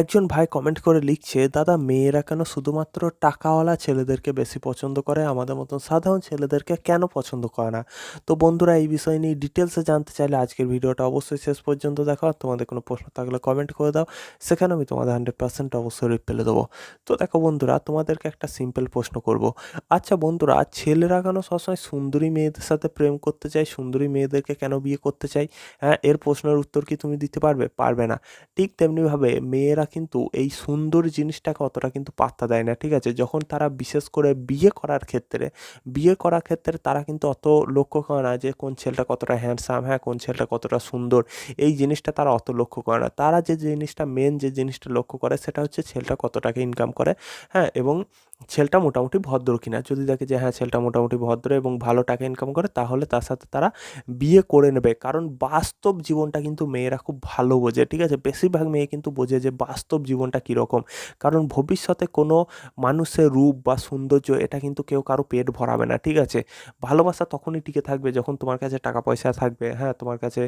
একজন ভাই কমেন্ট করে লিখছে, দাদা, মেয়েরা কেন শুধুমাত্র টাকাওয়ালা ছেলেদেরকে বেশি পছন্দ করে? আমাদের মতন সাধারণ ছেলেদেরকে কেন পছন্দ করে না? তো বন্ধুরা, এই বিষয় নিয়ে ডিটেলসে জানতে চাইলে আজকের ভিডিওটা অবশ্যই শেষ পর্যন্ত দেখো। আর তোমাদের কোনো প্রশ্ন থাকলে কমেন্ট করে দাও। সেখানে আমি তোমাদের হান্ড্রেড পার্সেন্ট অবশ্যই রিপ্লাই দেবো। তো দেখো বন্ধুরা, তোমাদেরকে একটা সিম্পল প্রশ্ন করব। আচ্ছা বন্ধুরা, ছেলেরা কেন সবসময় সুন্দরী মেয়েদের সাথে প্রেম করতে চায়? সুন্দরী মেয়েদেরকে কেন বিয়ে করতে চায়? হ্যাঁ এর প্রশ্নের উত্তর কি তুমি দিতে পারবে? পারবে না। ঠিক তেমনিভাবে মেয়েরা কিন্তু এই সুন্দর জিনিসটাকে অতটা কিন্তু পাত্তা দেয় না, ঠিক আছে? যখন তারা বিশেষ করে বিয়ে করার ক্ষেত্রে, বিয়ে করার ক্ষেত্রে তারা কিন্তু অত লক্ষ্য করে না যে কোন ছেলেটা কতটা হ্যান্ডসাম হ্যাঁ কোন ছেলেটা কতটা সুন্দর, এই জিনিসটা তারা অত লক্ষ্য করে না। তারা যে জিনিসটা মেন যে জিনিসটা লক্ষ্য করে সেটা হচ্ছে ছেলেটা কত টাকা ইনকাম করে হ্যাঁ? এবং ছেলেটা মোটামুটি ভদ্র কিনা। যদি দেখে যে হ্যাঁ ছেলেটা মোটামুটি ভদ্র এবং ভালো টাকা ইনকাম করে, তাহলে তার সাথে তারা বিয়ে করে নেবে। কারণ বাস্তব জীবনটা কিন্তু মেয়েরা খুব ভালো বোঝে, ঠিক আছে? বেশিরভাগ মেয়ে কিন্তু বোঝে যে, বাস্তব জীবনটা কীরকম। কারণ ভবিষ্যতে কোনো মানুষের রূপ বা সৌন্দর্য, এটা কিন্তু কেউ কারও পেট ভরাবে না, ঠিক আছে? ভালোবাসা তখনই টিকে থাকবে যখন তোমার কাছে টাকা পয়সা থাকবে হ্যাঁ? তোমার কাছে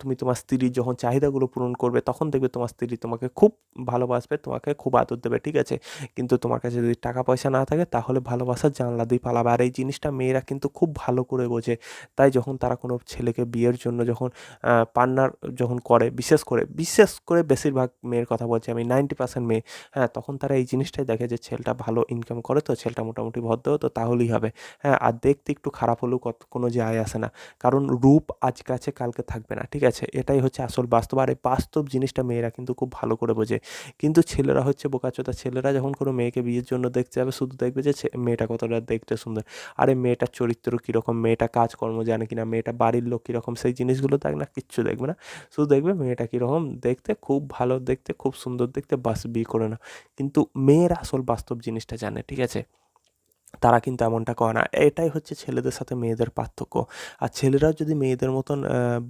তুমি তোমার স্ত্রীর যখন চাহিদাগুলো পূরণ করবে, তখন দেখবে তোমার স্ত্রী তোমাকে খুব ভালোবাসবে, তোমাকে খুব আদর দেবে, ঠিক আছে? কিন্তু তোমার কাছে যদি টাকা পয়সা না থাকে তাহলে ভালোবাসার জানলা দিয়ে পালাবে। আর এই জিনিসটা মেয়েরা কিন্তু খুব ভালো করে বোঝে। তাই যখন তারা কোনো ছেলেকে বিয়ের জন্য যখন পার্টনার যখন করে, বিশেষ করে বিশেষ করে বেশিরভাগ মেয়ের কথা বলছি আমি, নাইনটি পার্সেন্ট মেয়ে হ্যাঁ তখন তারা এই জিনিসটাই দেখে যে ছেলেটা ভালো ইনকাম করে তো ছেলেটা মোটামুটি ভদ্র তো তাহলেই হবে। হ্যাঁ আর দেখতে একটু খারাপ হলেও কত, কোনো যায় আসে না। কারণ রূপ আজকে আছে কালকে থাকবে না, ঠিক আছে? এটাই হচ্ছে আসল বাস্তব। আর এই বাস্তব জিনিসটা মেয়েরা কিন্তু খুব ভালো করে বোঝে। কিন্তু ছেলেরা হচ্ছে বোকাচোদা। ছেলেরা যখন কোনো মেয়েকে বিয়ের জন্য দেখতে যাবে, শুধু দেখবে যে মেয়েটা কতটা দেখতে সুন্দর। আরে মেয়েটার চরিত্র কীরকম, মেয়েটা কাজকর্ম জানে কি না মেয়েটা বাড়ির লোক কীরকম, সেই জিনিসগুলো দেখ না, কিচ্ছু দেখবে না। শুধু দেখবে মেয়েটা কীরকম দেখতে খুব ভালো, দেখতে খুব সুন্দর, দেখতে বাস বিয়ে করে না কিন্তু মেয়ের আসল বাস্তব জিনিসটা জানে, ঠিক আছে? তারা কিন্তু এমনটা করে না। এটাই হচ্ছে ছেলেদের সাথে মেয়েদের পার্থক্য। আর ছেলেরাও যদি মেয়েদের মতন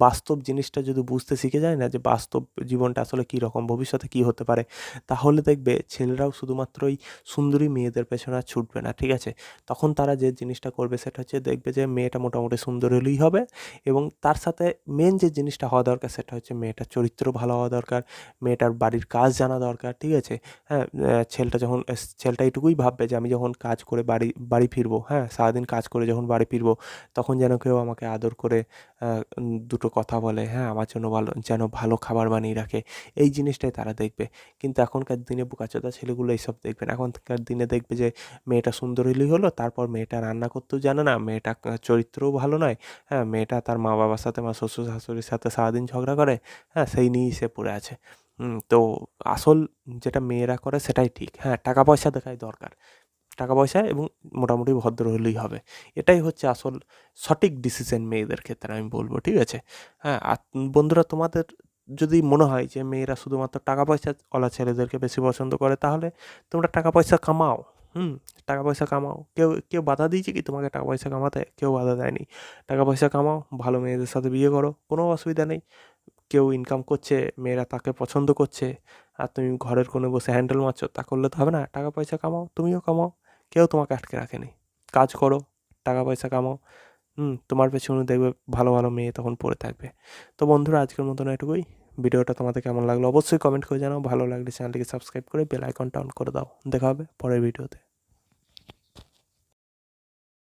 বাস্তব জিনিসটা যদি বুঝতে শিখে যায় না যে বাস্তব জীবনটা আসলে কী রকম, ভবিষ্যতে কী হতে পারে, তাহলে দেখবে ছেলেরাও শুধুমাত্র ওই সুন্দরী মেয়েদের পেছনে আর ছুটবে না, ঠিক আছে? তখন তারা যে জিনিসটা করবে সেটা হচ্ছে দেখবে যে মেয়েটা মোটামুটি সুন্দর হলেই হবে এবং তার সাথে মেন যে জিনিসটা হওয়া দরকার সেটা হচ্ছে মেয়েটার চরিত্র ভালো হওয়া দরকার, মেয়েটার বাড়ির কাজ জানা দরকার, ঠিক আছে? হ্যাঁ ছেলেটা যখন, ছেলেটা এইটুকুই ভাববে যে আমি যখন কাজ করে বাড়ি বাড়ি বাড়ি ফিরবো হ্যাঁ? সারাদিন কাজ করে যখন বাড়ি ফিরবো, তখন যেন কেউ আমাকে আদর করে দুটো কথা বলে হ্যাঁ? আমার জন্য ভালো, যেন ভালো খাবার বানিয়ে রাখে। এই জিনিসটাই তারা দেখবে। কিন্তু এখনকার দিনে বোকাচোদা ছেলেগুলো এইসব দেখবে না। এখনকার দিনে দেখবে যে, মেয়েটা সুন্দর হলেই হলো, তারপর মেয়েটা রান্না করতেও জানে না, মেয়েটা চরিত্রও ভালো নয় হ্যাঁ? মেয়েটা তার মা বাবার সাথে, মা শ্বশুর শাশুড়ির সাথে সারাদিন ঝগড়া করে হ্যাঁ? সেই নিয়েই সে পড়ে আছে। তো আসল যেটা মেয়েরা করে সেটাই ঠিক হ্যাঁ? টাকা পয়সা দেখাই দরকার। টাকা পয়সা এবং মোটামুটি ভদ্র হলেই হবে। এটাই হচ্ছে আসল সঠিক ডিসিশন মেয়েদের ক্ষেত্রে আমি বলব, ঠিক আছে? হ্যাঁ আর বন্ধুরা, তোমাদের যদি মনে হয় যে মেয়েরা শুধুমাত্র টাকা পয়সা ওলা ছেলেদেরকে বেশি পছন্দ করে, তাহলে তোমরা টাকা পয়সা কামাও, হুম? টাকা পয়সা কামাও। কেউ কেউ বাধা দিয়েছে কি তোমাকে টাকা পয়সা কামাতে? কেউ বাধা দেয়নি। টাকা পয়সা কামাও, ভালো মেয়েদের সাথে বিয়ে করো, কোনো অসুবিধা নেই। কেউ ইনকাম করছে, মেয়েরা তাকে পছন্দ করছে, আর তুমি ঘরের কোনো বসে হ্যান্ডেল মারছো, তা করলে তো হবে না। টাকা পয়সা কামাও, তুমিও কামাও। কেউ তোমাকে আটকে রাখেনি। কাজ করো টাকা পয়সা কামাও। হুম, তোমার পেছনে দেখবে ভালো ভালো মেয়ে তখন পড়ে থাকবে। তো বন্ধুরা, আজকের মতন এটুকুই। ভিডিওটা তোমাদের কেমন লাগল অবশ্যই কমেন্ট করে জানাও। ভালো লাগলে চ্যানেলটিকে সাবস্ক্রাইব করে বেল আইকনটা অন করে দাও। দেখা হবে পরের ভিডিওতে।